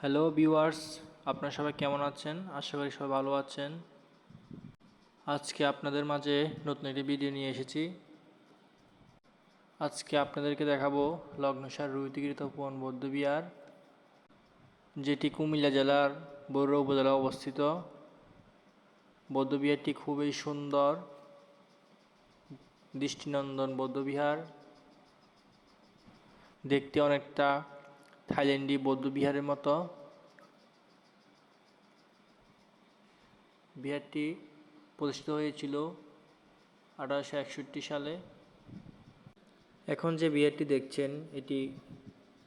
Hello viewers আপনারা সবাই কেমন আছেন? আশা করি সবাই ভালো আছেন। আজকে আপনাদের মাঝে নতুন একটি ভিডিও নিয়ে এসেছি। আজকে আপনাদেরকে দেখাবো লগ্নসার রুইতিকৃত উপবন বৌদ্ধবিহার যেটি কুমিল্লা জেলার বড়ুয়া উপজেলায় অবস্থিত। বৌদ্ধবিহারটি খুবই সুন্দর, দৃষ্টিনন্দন বৌদ্ধবিহার দেখতে অনেকটা থাইল্যান্ডি বৌদ্ধবিহারের মতো। বিহারটি প্রতিষ্ঠিত হয়েছিল আঠারোশো একষট্টি সালে। এখন যে বিহারটি দেখছেন, এটি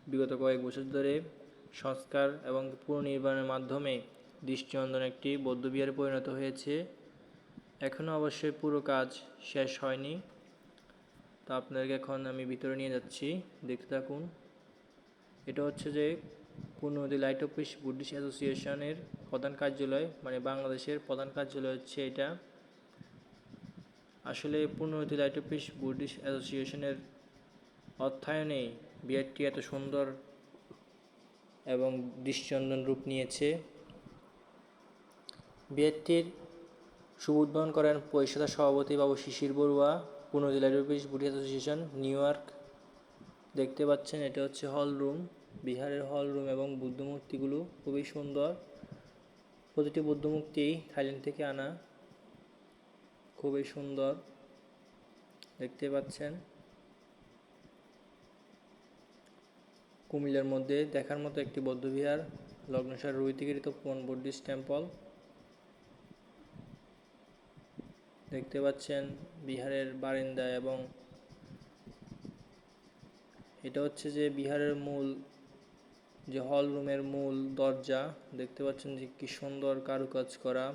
বিগত কয়েক বছর ধরে সংস্কার এবং পুনর্নির্মাণের মাধ্যমে দৃষ্টিনন্দন একটি বৌদ্ধবিহারে পরিণত হয়েছে। এখনও অবশ্যই পুরো কাজ শেষ হয়নি। তো আপনাদেরকে এখন আমি ভিতরে নিয়ে যাচ্ছি। দেখতে থাকুন। এটা হচ্ছে যে পূর্ণনদী লাইট অফিস বুদ্ধিস্ট অ্যাসোসিয়েশনের প্রধান কার্যালয় মানে বাংলাদেশের প্রধান কার্যালয় হচ্ছে এটা। আসলে পূর্ণ পূর্ণনদী লাইট অফিস বুদ্ধিস্ট অ্যাসোসিয়েশনের অর্থায়নে বিহারটি এত সুন্দর এবং দৃষ্টিনন্দন রূপ নিয়েছে। বিহারটির শুভ উদ্বোধন করেন পরিষদের সভাপতি বাবু Shishir Barua. পূর্ণনদী light office Buddhist association New York, দেখতে পাচ্ছেন, এটা হচ্ছে হল রুম। বিহারের হল রুম এবং বুদ্ধমূর্তিগুলো খুবই সুন্দর। প্রতিটি বুদ্ধমূর্তি থাইল্যান্ড থেকে আনা। খুবই সুন্দর। দেখতে পাচ্ছেন। কুমিল্লার মধ্যে দেখার মতো একটি বৌদ্ধবিহার, লগ্নসার রুইতিকৃত পন বুদ্ধিস্ট টেম্পল? দেখতে পাচ্ছেন বিহারের বারিন্দা এবং এটা হচ্ছে যে বিহারের মূল যে হল রুমের মূল দরজা, দেখতে পাচ্ছেন যে কি সুন্দর কারুকাজ করা।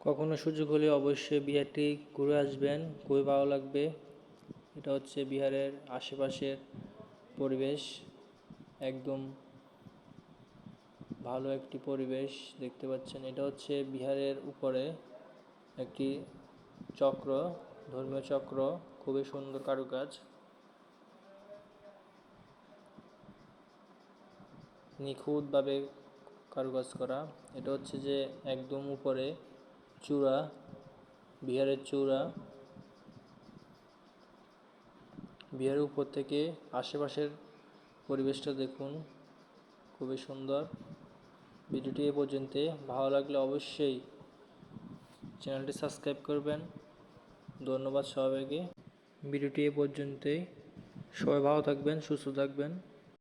কখনো সুযোগ হলে অবশ্যই বিহারটি ঘুরে আসবেন, খুবই ভালো লাগবে। এটা হচ্ছে বিহারের আশেপাশের পরিবেশ, একদম ভালো একটি পরিবেশ দেখতে পাচ্ছেন। এটা হচ্ছে বিহারের উপরে একটি চক্র, ধর্মীয় চক্র, খুবই সুন্দর কারুকাজ। নিখুঁতভাবে কারুকাজ করা। এটা হচ্ছে যে একদম উপরে চূড়া, বিহারের চূড়া। বিহারের উপর থেকে আশেপাশের পরিবেশটা দেখুন, খুবই সুন্দর। ভিডিওটি এ পর্যন্ত ভালো লাগলে অবশ্যই চ্যানেলটি সাবস্ক্রাইব করবেন। ধন্যবাদ সবাইকে। ভিডিওটি এ পর্যন্তই। সবাই ভালো থাকবেন, সুস্থ থাকবেন।